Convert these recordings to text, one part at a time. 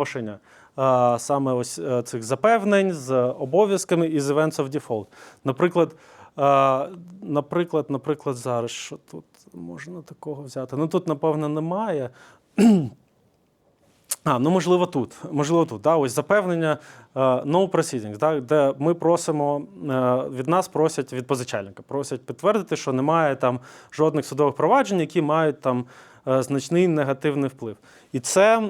відношення е, саме ось е, цих запевнень з обов'язками і з events of default. Наприклад, наприклад, наприклад, зараз що тут можна такого взяти? Ну тут, напевно, немає. А, ну можливо, тут. Можливо, тут. Да, ось запевнення no proceedings, да, де ми просимо е, від нас просять від позичальника, просять підтвердити, що немає там жодних судових проваджень, які мають там е, значний негативний вплив. І це.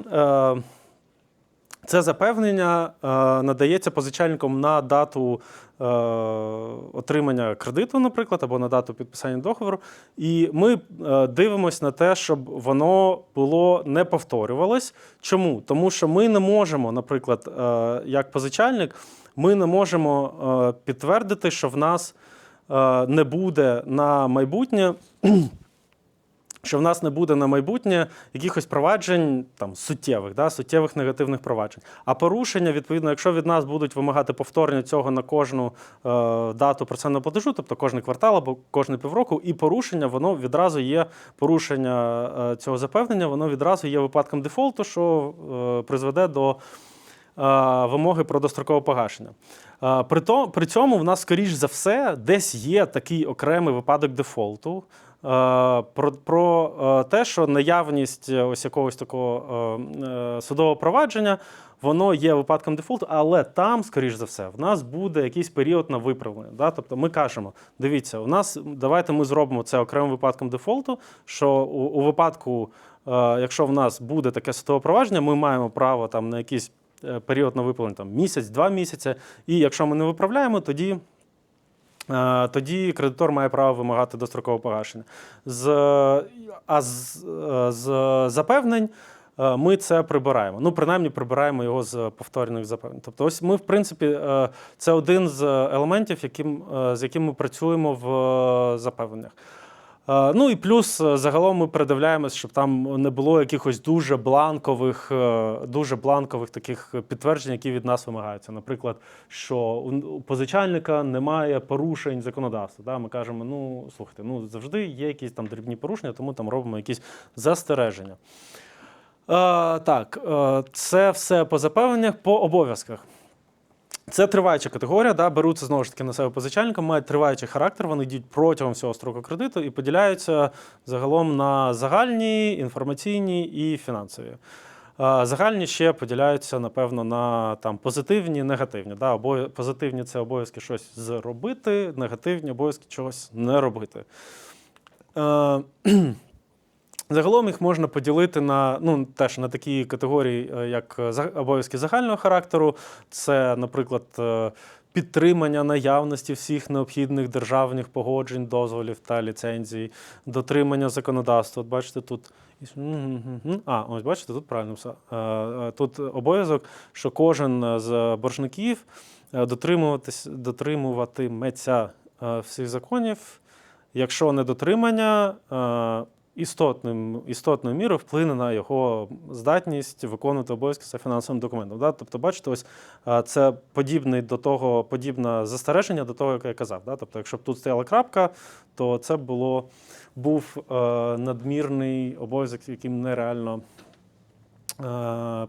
Це запевнення е, надається позичальником на дату е, отримання кредиту, наприклад, або на дату підписання договору. І ми е, дивимося на те, щоб воно було не повторювалось. Чому? Тому що ми не можемо, наприклад, як позичальник, ми не можемо підтвердити, що в нас не буде на майбутнє що в нас не буде на майбутнє якихось проваджень там суттєвих, да, суттєвих негативних проваджень. А порушення, відповідно, якщо від нас будуть вимагати повторення цього на кожну е, дату процентного платежу, тобто кожний квартал або кожний півроку, і порушення, воно відразу є порушення е, цього запевнення, воно відразу є випадком дефолту, що е, призведе до е, вимоги про дострокове погашення. Е, при цьому в нас, скоріш за все, десь є такий окремий випадок дефолту. Е, Про, про е, те, що наявність е, ось якогось такого судового провадження, воно є випадком дефолту, але там, скоріш за все, в нас буде якийсь період на виправлення. Да? Тобто ми кажемо: дивіться, у нас давайте ми зробимо це окремим випадком дефолту, що у, у випадку, якщо в нас буде таке судове провадження, ми маємо право там на якийсь період на виправлення там місяць, два місяці. І якщо ми не виправляємо, тоді. Е, Тоді кредитор має право вимагати дострокове погашення. З, а з, е, з запевнень е, ми це прибираємо. Ну, принаймні, прибираємо його з повторних запевнень. Тобто, ось ми, в принципі, це один з елементів, яким, з яким ми працюємо в запевненнях. Е, Ну і плюс е, загалом ми передивляємось, щоб там не було якихось дуже бланкових, е, дуже бланкових таких підтверджень, які від нас вимагаються. Наприклад, що у позичальника немає порушень законодавства. Да? Ми кажемо, ну слухайте, ну завжди є якісь там дрібні порушення, тому там робимо якісь застереження. Е, так, е, це все по запевненнях, по обов'язках. Це триваюча категорія, да, беруться знову ж таки на себе позичальником, мають триваючий характер, вони йдуть протягом всього строку кредиту і поділяються загалом на загальні, інформаційні і фінансові. Загальні ще поділяються, напевно, на там, позитивні, негативні. Да, обов... Позитивні це обов'язки щось зробити, негативні обов'язки чогось не робити. Е, Загалом їх можна поділити на ну теж на такі категорії, е, як е, обов'язки загального характеру. Це, наприклад, е, підтримання наявності всіх необхідних державних погоджень, дозволів та ліцензій, дотримання законодавства. От бачите, тут а, ось бачите, тут правильно все. Тут обов'язок, що кожен з боржників дотримуватись, дотримуватиметься всіх законів. Якщо недотримання е, істотним, істотною мірою вплине на його здатність виконувати обов'язки за фінансовим документом. Да? Тобто, бачите, ось це подібний до того, подібне застереження до того, як я казав. Да? Тобто, якщо б тут стояла крапка, то це було, був е, надмірний обов'язок, яким нереально е,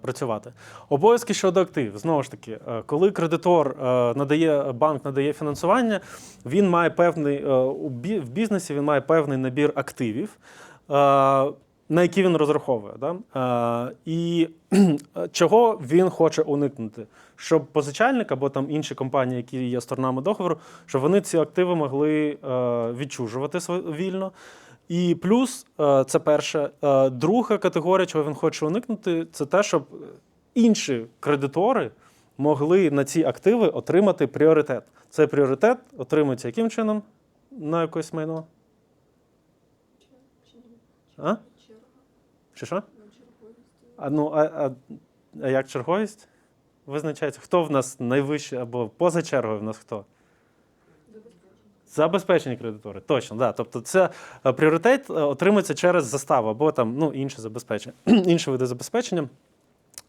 працювати. Обов'язки щодо активів. Знову ж таки, е, коли кредитор е, надає, банк надає фінансування, він має певний в бізнесі він має певний набір активів. Е, На які він розраховує, Да? Е, і чого він хоче уникнути? Щоб позичальник або там інші компанії, які є сторонами договору, щоб вони ці активи могли е, відчужувати вільно. І плюс, е, це перше. Е, Друга категорія, чого він хоче уникнути, це те, щоб інші кредитори могли на ці активи отримати пріоритет. Цей пріоритет отримується яким чином на якось майно? А? Чи що? А, ну, а, а, а як черговість? Визначається, хто в нас найвищий або поза чергою в нас хто? Забезпечені кредитори, точно, да. Тобто це е, пріоритет е, отримується через заставу або там ну, інше забезпечення, інші види забезпечення.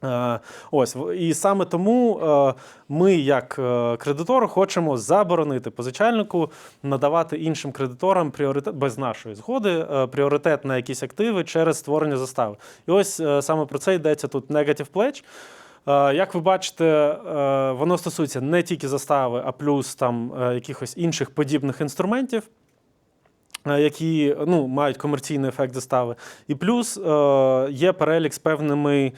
Е, Ось і саме тому е, ми, як е, кредитори, хочемо заборонити позичальнику надавати іншим кредиторам пріоритет без нашої згоди, пріоритет на якісь активи через створення застави. І ось саме про це йдеться тут negative pledge. Як ви бачите, воно стосується не тільки застави, а плюс там якихось інших подібних інструментів, які ну, мають комерційний ефект застави. І плюс е, є перелік з певними е,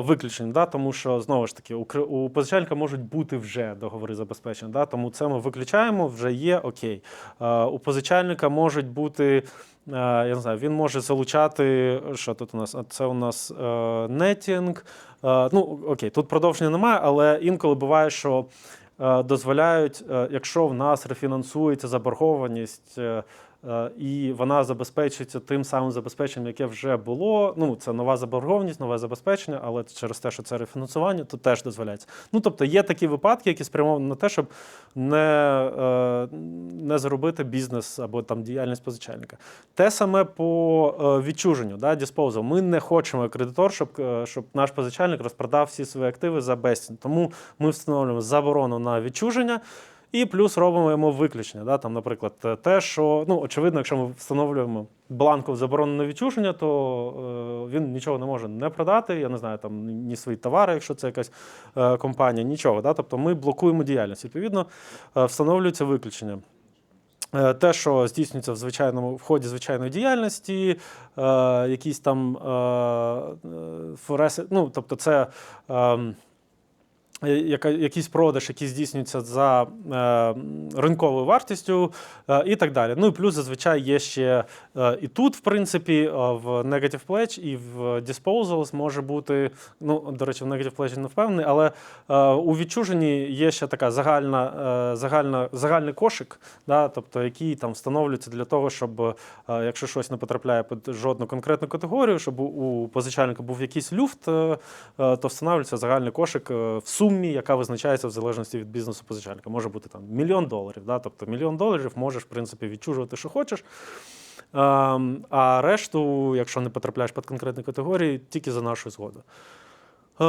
виключеннями, да? тому що знову ж таки у, позичальника можуть бути вже договори забезпечені, да? тому це ми виключаємо, вже є окей. Е, У позичальника можуть бути. е, Я не знаю, він може залучати. Що тут у нас? Це у нас е, нетінг. Е, Ну, окей, тут продовження немає, але інколи буває, що е, дозволяють, е, якщо в нас рефінансується заборгованість. е, е, І вона забезпечується тим самим забезпеченням, яке вже було. Ну, це нова заборгованість, нове забезпечення, але через те, що це рефінансування, то теж дозволяється. Ну, тобто є такі випадки, які спрямовані на те, щоб не, е, не заробити бізнес або там діяльність позичальника. Те саме по е, відчуженню, да, disposal. Ми не хочемо кредитор, щоб, е, щоб наш позичальник розпродав всі свої активи за безцінь. Тому ми встановлюємо заборону на відчуження. І плюс робимо йому виключення. Да? Там, наприклад, те, що ну, очевидно, якщо ми встановлюємо бланку заборону на відчуження, то е, він нічого не може не продати. Я не знаю, там ні свої товари, якщо це якась е, компанія, нічого. Да? Тобто ми блокуємо діяльність. Відповідно, е, встановлюється виключення. Е, Те, що здійснюється в звичайному в ході звичайної діяльності, е, якісь там е, е, фореси, ну тобто, це е, яка, якийсь продаж, який здійснюється за е, ринковою вартістю е, і так далі. Ну і плюс зазвичай є ще е, і тут, в принципі, е, в Negative Pledge і в Disposals може бути. Ну, до речі, в Negative Pledge не впевнений, але е, у відчуженні є ще така загальна, е, загальна, загальний кошик, да, тобто, який там встановлюється для того, щоб е, якщо щось не потрапляє під жодну конкретну категорію, щоб у, позичальника був якийсь люфт, е, е, то встановлюється загальний кошик е, в сумі, яка визначається в залежності від бізнесу позичальника. Може бути там мільйон доларів. Да? Тобто мільйон доларів можеш, в принципі, відчужувати, що хочеш. Ем, А решту, якщо не потрапляєш під конкретні категорії, тільки за нашу згодою. Е,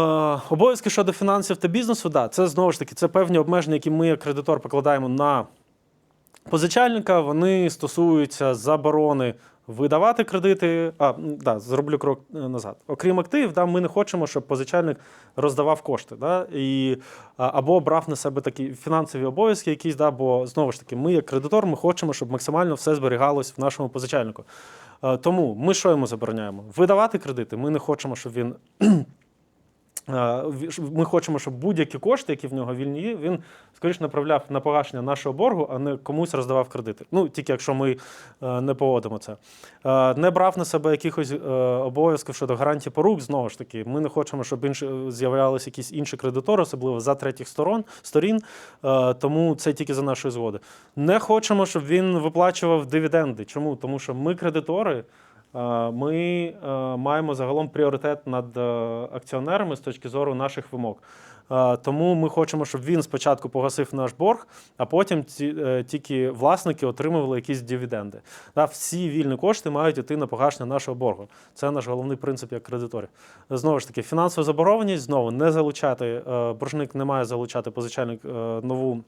Обов'язки щодо фінансів та бізнесу, да, це знову ж таки це певні обмеження, які ми, як кредитор, покладаємо на позичальника. Вони стосуються заборони видавати кредити. А, да, зроблю крок е, назад. Окрім активів, да, ми не хочемо, щоб позичальник роздавав кошти. Да, і, або брав на себе такі фінансові обов'язки, якісь, да, бо знову ж таки, ми, як кредитор, ми хочемо, щоб максимально все зберігалось в нашому позичальнику. Е, Тому ми що йому забороняємо? Видавати кредити. Ми не хочемо, щоб він ві- Ми хочемо, щоб будь-які кошти, які в нього вільні є, він скоріше направляв на погашення нашого боргу, а не комусь роздавав кредити. Ну, тільки якщо ми е, не поводимо це. Е, Не брав на себе якихось е, обов'язків щодо гарантії порук. Знову ж таки, ми не хочемо, щоб інші з'являлися якісь інші кредитори, особливо за третіх сторон сторін. Е, Тому це тільки за нашої згоди. Не хочемо, щоб він виплачував дивіденди. Чому? Тому що ми кредитори. Е, Ми е, маємо загалом пріоритет над е, акціонерами з точки зору наших вимог. Тому ми хочемо, щоб він спочатку погасив наш борг, а потім ці, тільки власники отримували якісь дивіденди. Да, Всі вільні кошти мають йти на погашення нашого боргу. Це наш головний принцип як кредиторів. Знову ж таки, фінансова заборгованість знову не залучати. Боржник не має залучати позичальник нову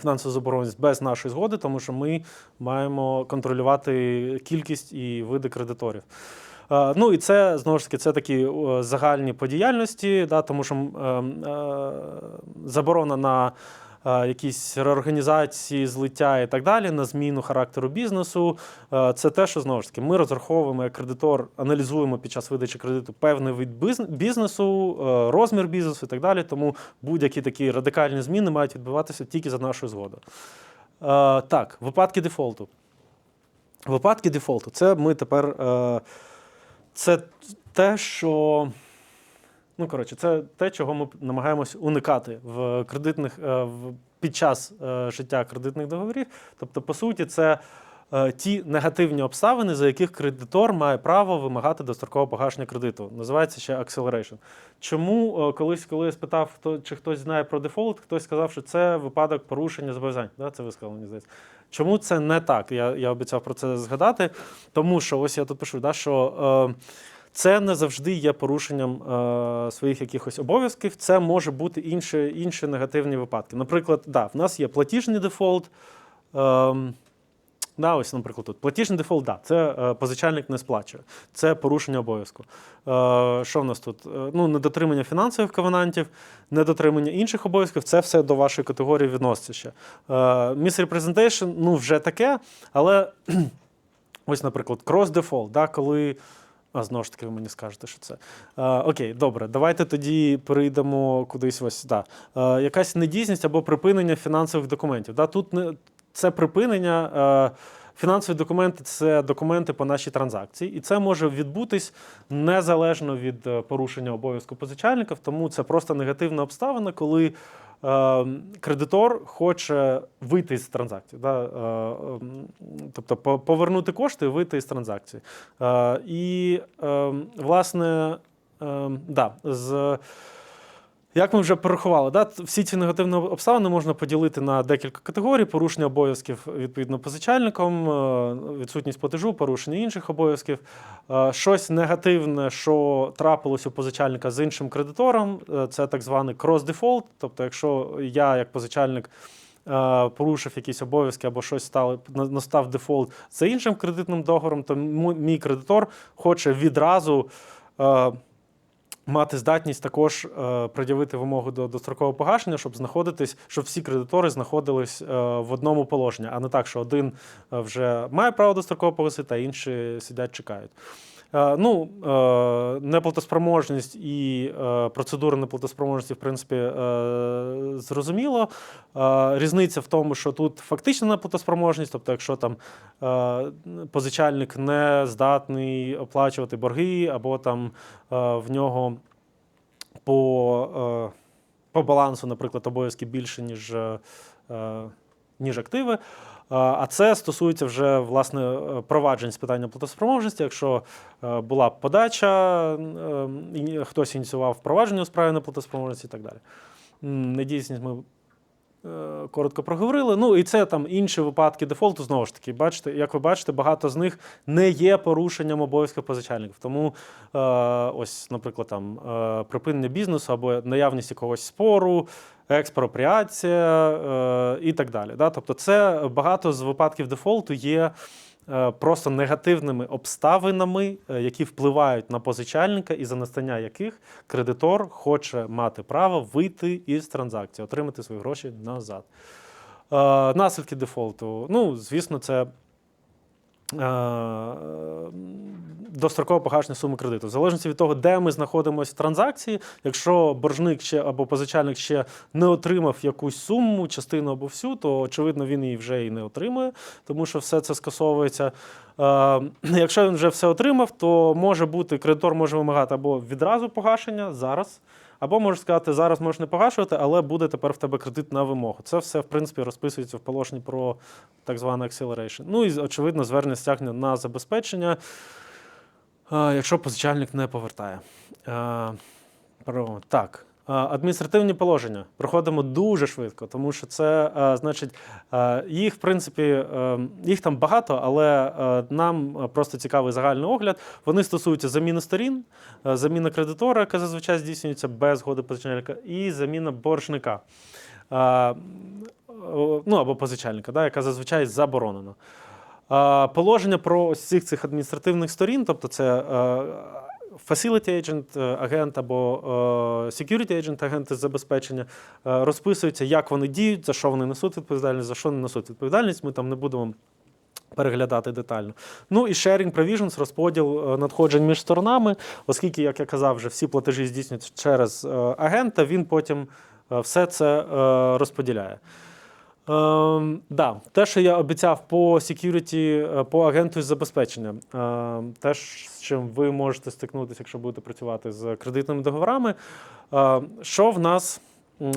фінансову заборгованість без нашої згоди, тому що ми маємо контролювати кількість і види кредиторів. Е, Ну і це знову ж таки це такі загальні подіяльності, да, тому що е, е, заборона на якісь реорганізації, злиття і так далі, на зміну характеру бізнесу. Е, Це те, що знову ж таки ми розраховуємо як кредитор, аналізуємо під час видачі кредиту певний вид бізнесу, е, розмір бізнесу і так далі. Тому будь-які такі радикальні зміни мають відбуватися тільки за нашою згодою. Е, Так, випадки дефолту. Випадки дефолту. Це ми тепер. е, Це те, що. Ну, коротше, це те, чого ми намагаємось уникати в кредитних е, в, під час е, життя кредитних договорів. Тобто, по суті, це е, ті негативні обставини, за яких кредитор має право вимагати дострокового погашення кредиту. Називається ще acceleration. Чому колись, коли я спитав, хто чи хтось знає про дефолт, хтось сказав, що це випадок порушення зобов'язань. Да, це ви сказали, мені здається. Чому це не так? Я, я обіцяв про це згадати. Тому що ось я тут пишу, да, що. Е, це не завжди є порушенням е, своїх якихось обов'язків. Це може бути інші, інші негативні випадки. Наприклад, да, в нас є платіжний дефолт. Е, Да, ось, наприклад, тут платіжний дефолт, да, це е, позичальник не сплачує, це порушення обов'язку. Е, що в нас тут? Е, ну, недотримання фінансових ковенантів, недотримання інших обов'язків це все до вашої категорії відноситься ще. Е, misrepresentation, ну, вже таке, але ось, наприклад, cross-default, да, коли. А знову ж таки, ви мені скажете, що це. Е, окей, добре, давайте тоді перейдемо кудись ось. Да. Е, якась недійсність або припинення фінансових документів. Да, тут не, це припинення. Е, Фінансові документи це документи по нашій транзакції, і це може відбутись незалежно від е, порушення обов'язку позичальників. Тому це просто негативна обставина, коли кредитор хоче вийти з транзакції, да, е, ем, тобто повернути кошти і вийти з транзакції. Е, і, е, власне, да, з. Як ми вже порахували, да, всі ці негативні обставини можна поділити на декілька категорій: порушення обов'язків відповідно позичальником, е, відсутність платежу, порушення інших обов'язків, е, щось негативне, що трапилось у позичальника з іншим кредитором, е, це так званий cross-default. Тобто, якщо я як позичальник порушив якісь обов'язки або щось стало настав дефолт за іншим кредитним договором, то мій кредитор хоче відразу. Мати здатність також е, пред'явити вимогу до дострокового погашення, щоб знаходитись, щоб всі кредитори знаходились е, в одному положенні, а не так, що один е, вже має право достроково погасити, а інші сидять, чекають. Е, ну, е, неплатоспроможність і е, процедура неплатоспроможності, в принципі, зрозуміло. Різниця в тому, що тут фактична неплатоспроможність, тобто, якщо там позичальник не здатний оплачувати борги, або там в нього по, по балансу, наприклад, обов'язки більше, ніж, ніж активи. А це стосується вже власне е, проваджень з питання платоспроможності. Якщо е, була подача, е, хтось ініціював впровадження у справі неплатоспроможності і так далі. Недійсність ми коротко проговорили. Ну і це там інші випадки дефолту. Знову ж таки, бачите, як ви бачите, багато з них не є порушенням обов'язків позичальників. Тому е, ось, наприклад, там е, припинення бізнесу або наявність якогось спору, експропріація е, і так далі. Да? Тобто, це багато з випадків дефолту є. Е, Просто негативними обставинами, е, які впливають на позичальника, і за настання яких кредитор хоче мати право вийти із транзакції, отримати свої гроші назад. Е, наслідки дефолту. Ну, звісно, це е, дострокове погашення суми кредиту. В залежності від того, де ми знаходимося в транзакції, якщо боржник ще або позичальник ще не отримав якусь суму, частину або всю, то очевидно він її вже і не отримує, тому що все це скасовується. Е, якщо він вже все отримав, то може бути кредитор може вимагати або відразу погашення зараз. Або можеш сказати, зараз можеш не погашувати, але буде тепер в тебе кредит на вимогу. Це все, в принципі, розписується в положенні про так званий acceleration. Ну і, очевидно, звернення стягнення на забезпечення, е, якщо позичальник не повертає. Е, Так. Адміністративні положення проходимо дуже швидко, тому що це е, значить, е, їх в принципі е, їх там багато, але нам просто цікавий загальний огляд. Вони стосуються заміни сторін, заміна кредитора, яка зазвичай здійснюється без згоди позичальника, і заміна боржника. Ну або позичальника, да, яка зазвичай заборонена. Положення про ось цих адміністративних сторін, тобто це facility agent, е, агент або е, security agent, агенти забезпечення, е, розписуються, як вони діють, за що вони несуть відповідальність, за що не несуть відповідальність. Ми там не будемо переглядати детально. Ну і sharing provisions, розподіл надходжень між сторонами, оскільки, як я казав, вже всі платежі здійснюються через агента, він потім все це розподіляє. Ем, да, те, що я обіцяв по security, е, по агенту з забезпечення, е, теж з чим ви можете стикнутися, якщо будете працювати з кредитними договорами. Е, що в нас,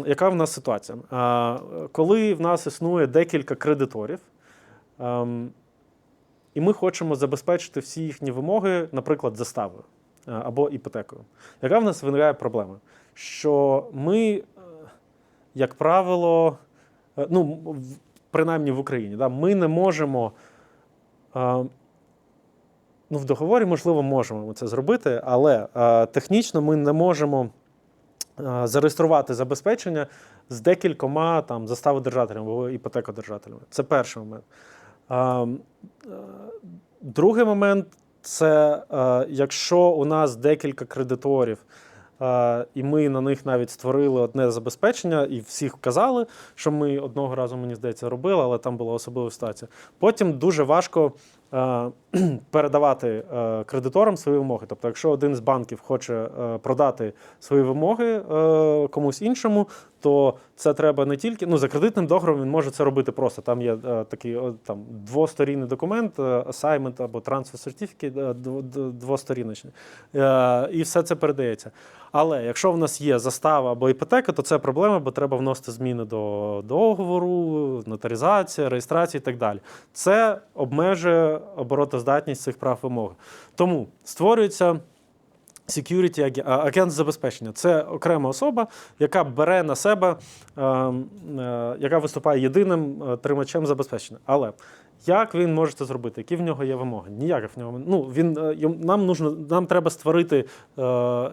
яка в нас ситуація? Е, коли в нас існує декілька кредиторів, ем, і ми хочемо забезпечити всі їхні вимоги, наприклад, заставою е, або іпотекою. Яка в нас виникає проблема? Що ми, е, як правило, ну, в- принаймні в Україні, да, ми не можемо. е, Ну, в договорі, можливо, можемо це зробити, але е, технічно ми не можемо е, зареєструвати забезпечення з декількома там заставодержателями або іпотекодержателями. Це перший момент. Е, Другий момент це е, якщо у нас декілька кредиторів, е, і ми на них навіть створили одне забезпечення, і всіх вказали, що ми одного разу, мені здається, робили, але там була особлива ситуація. Потім дуже важко передавати е, кредиторам свої вимоги. Тобто, якщо один з банків хоче е, продати свої вимоги е, комусь іншому, то це треба не тільки ну за кредитним договором він може це робити просто. Там є е, такий там двосторінний документ, е, assignment або transfer certificate, е, дво- дво- двосторіночний. Е, і все це передається. Але якщо в нас є застава або іпотека, то це проблема, бо треба вносити зміни до договору, нотаризація, реєстрація і так далі. Це обмежує оборотоздатність цих прав вимоги. Тому створюється. Security агент забезпечення це окрема особа, яка бере на себе, е, е, яка виступає єдиним е, тримачем забезпечення. Але як він може це зробити? Які в нього є вимоги? Ніяких в нього. Ну він е, нам нужно, нам треба створити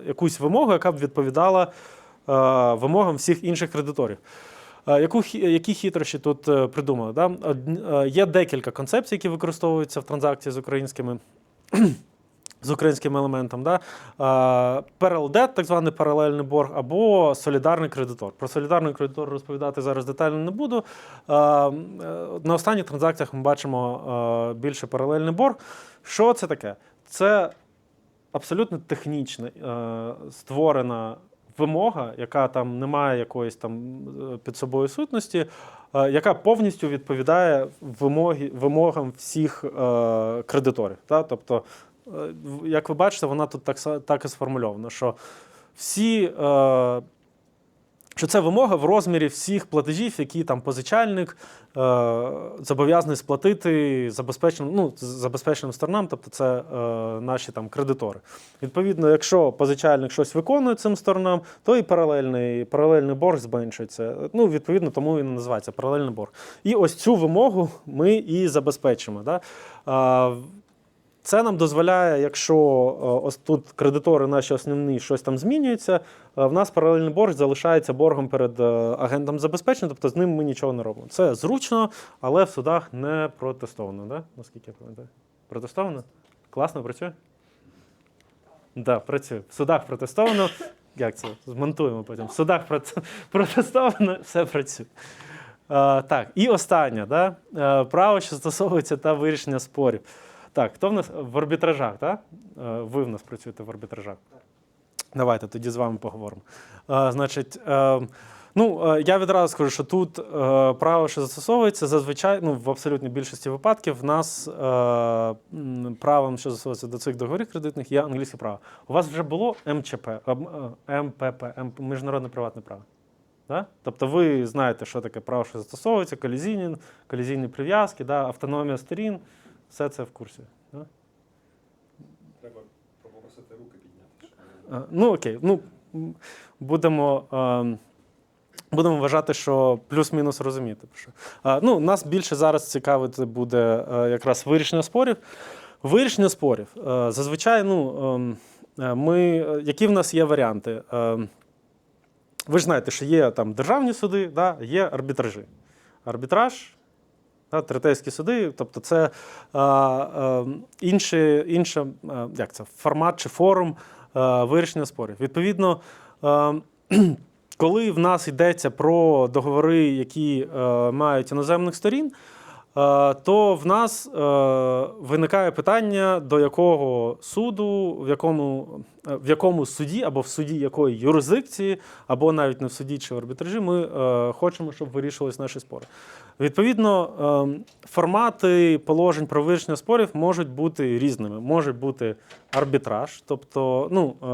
якусь вимогу, яка б відповідала вимогам всіх інших кредиторів. Е, Яку, які хитрощі тут е, придумали? Да? Е, Є декілька концепцій, які використовуються в транзакції з українськими з українським елементом, да? А, так званий паралельний борг, або солідарний кредитор. Про солідарний кредитор розповідати зараз детально не буду. Е, на останніх транзакціях ми бачимо більше паралельний борг. Що це таке? Це абсолютно технічна е, створена вимога, яка там не має якоїсь там е, під собою сутності, е, яка повністю відповідає вимоги, вимогам всіх е, кредиторів. Та? Тобто, як ви бачите, вона тут так, так і сформульована, що всі. Що це вимога в розмірі всіх платежів, які там позичальник е, зобов'язаний сплатити забезпеченим, ну, забезпеченим сторонам, тобто це е, наші там кредитори. Відповідно, якщо позичальник щось виконує цим сторонам, то і паралельний, паралельний борг зменшується. Ну, відповідно, тому він називається паралельний борг. І ось цю вимогу ми і забезпечимо. Да? А, це нам дозволяє, якщо е, ось тут кредитори наші основні щось там змінюється, е, в нас паралельний борг залишається боргом перед е, агентом забезпечення, тобто з ним ми нічого не робимо. Це зручно, але в судах не протестовано, да? наскільки я пам'ятаю. Протестовано? Класно працює? Так, да, працює. В судах протестовано. Як це? Змонтуємо потім. В судах проте- протестовано, все працює. Так, і останнє, да? право, що стосовується та вирішення спорів. Так, хто в нас в арбітражах, так? Е, ви в нас працюєте в арбітражах. Давайте тоді з вами поговоримо. Е, значить, е, ну, я відразу скажу, що тут е, право, що застосовується, зазвичай, ну, в абсолютній більшості випадків, в нас е, правом, що застосовується до цих договорів кредитних, є англійське право. У вас вже було МЧП, МПП, М- міжнародне приватне право. Да? Тобто ви знаєте, що таке право, що застосовується, колізійні, колізійні прив'язки, да, автономія сторін, все це в курсі. Да? Треба попросити руки підняти. щоб Ну окей, ну будемо, ем, будемо вважати, що плюс-мінус розуміти. Що. Ну, нас більше зараз цікавити буде е, якраз вирішення спорів. Вирішення спорів. Е, зазвичай, ну, ем, е, ми, які в нас є варіанти? Ем, ви ж знаєте, що є там державні суди, да, є арбітражі. Арбітраж, третейські суди, тобто це е, е, інший, інша, е, як це, формат чи форум вирішення спорів. Відповідно, коли в нас йдеться про договори, які мають іноземних сторін, то в нас е, виникає питання, до якого суду, в якому, е, в якому суді або в суді якої юрисдикції, або навіть не в суді чи в арбітражі, ми е, хочемо, щоб вирішувались наші спори. Відповідно, е, формати положень про вирішення спорів можуть бути різними. Може бути арбітраж, тобто, ну, е,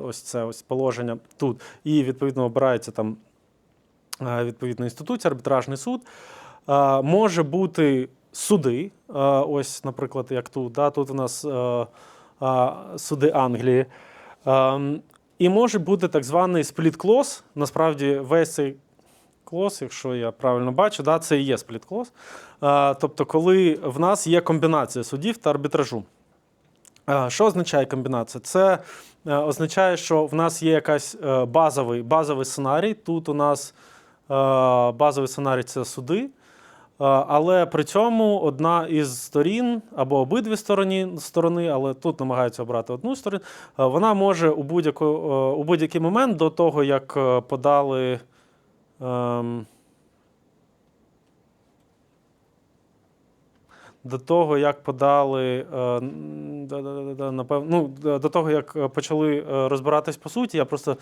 ось це ось положення тут, і відповідно обирається там е, відповідна інституція, арбітражний суд. Може бути суди, ось, наприклад, як тут. Да, тут у нас е, суди Англії. І може бути так званий спліт-клос. Насправді, весь цей клос, якщо я правильно бачу, да, це і є спліт-клос. Тобто, коли в нас є комбінація судів та арбітражу. Що означає комбінація? Це е, означає, що в нас є якась е, базовий, базовий сценарій. Тут у нас базовий сценарій це суди. Але при цьому одна із сторін або обидві сторони, сторони, але тут намагаються обрати одну сторону, е, вона може у, е, у будь-який момент до того, як е, подали. ем, До того, як подали, е, напевно, ну, до того, як е, почали е, розбиратись по суті, я просто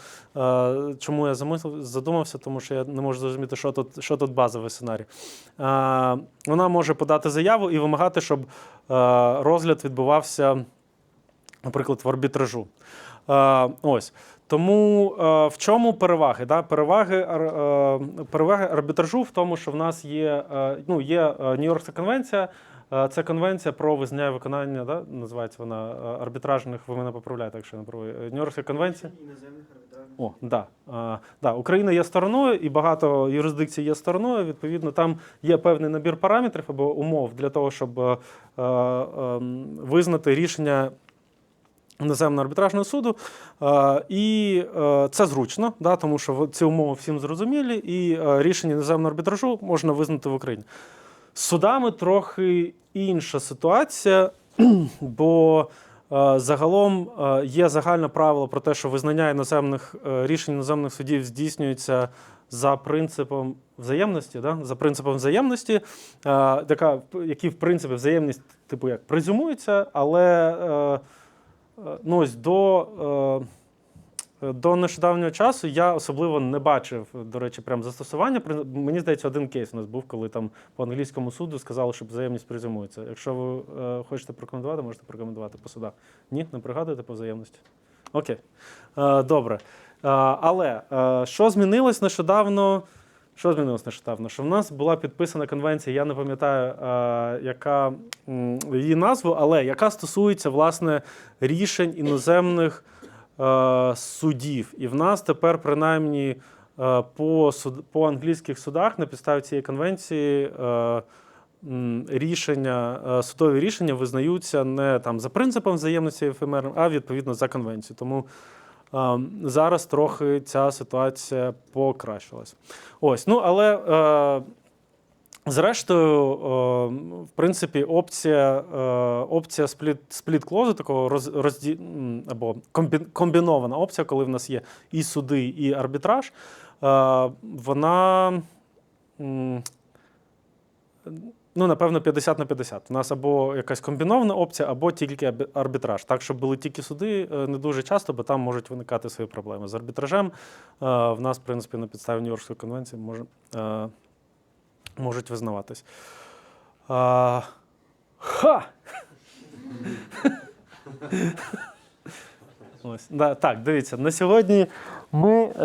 чому я задумався, тому що я не можу зрозуміти, що тут, що тут базовий сценарій. Вона може подати заяву і вимагати, щоб розгляд відбувався, наприклад, в арбітражу. Ось. Тому в чому переваги? Да? Переваги, переваги арбітражу в тому, що в нас є, ну, є Нью-Йоркська конвенція. Е, Це конвенція про визнання і виконання, да? називається вона е, арбітражних, ви мене поправляєте, якщо я не правий. Е, Нью-Йоркська конвенція. іноземних арбітражних. О, да. А, да. Україна є стороною, і багато юрисдикцій є стороною. Відповідно, там є певний набір параметрів або умов для того, щоб е, е, ем, визнати рішення іноземного арбітражного суду. І це зручно, да, тому що ці умови всім зрозумілі, і рішення іноземного арбітражу можна визнати в Україні. З судами трохи інша ситуація, бо е, загалом е, є загальне правило про те, що визнання іноземних е, рішень іноземних судів здійснюється за принципом взаємності, да? за принципом взаємності, така, які в принципі взаємність, типу як презюмується, але ну, ось до. До нещодавнього часу я особливо не бачив, до речі, прям застосування. Мені здається, один кейс у нас був, коли там по англійському суду сказали, що взаємність презюмується. Якщо ви е, хочете прокоментувати, можете прокоментувати по судах. Ні, не пригадуєте по взаємності? Окей. Е, добре. Е, але е, що змінилось нещодавно? Що змінилось нещодавно? Що в нас була підписана конвенція, я не пам'ятаю, е, яка її назву, але яка стосується власне рішень іноземних судів. І в нас тепер, принаймні, е, по, по англійських судах на підставі цієї конвенції е, рішення, е, судові рішення визнаються не там за принципом взаємності ефемерним, а відповідно за конвенцією. Тому е, зараз трохи ця ситуація покращилась. Ось, ну але. Зрештою, е, в принципі, опція, е, опція спліт, спліт клозу, такого роз, розді, або комбінована опція, коли в нас є і суди, і арбітраж, е, вона. Ну, напевно, 50 на 50. У нас або якась комбінована опція, або тільки арбітраж. Так, щоб були тільки суди, не дуже часто, бо там можуть виникати свої проблеми. З арбітражем в нас, в принципі, на підставі Нью-Йоркської конвенції може, можуть визнаватись. А, ха! Ось, да, так, дивіться, на сьогодні ми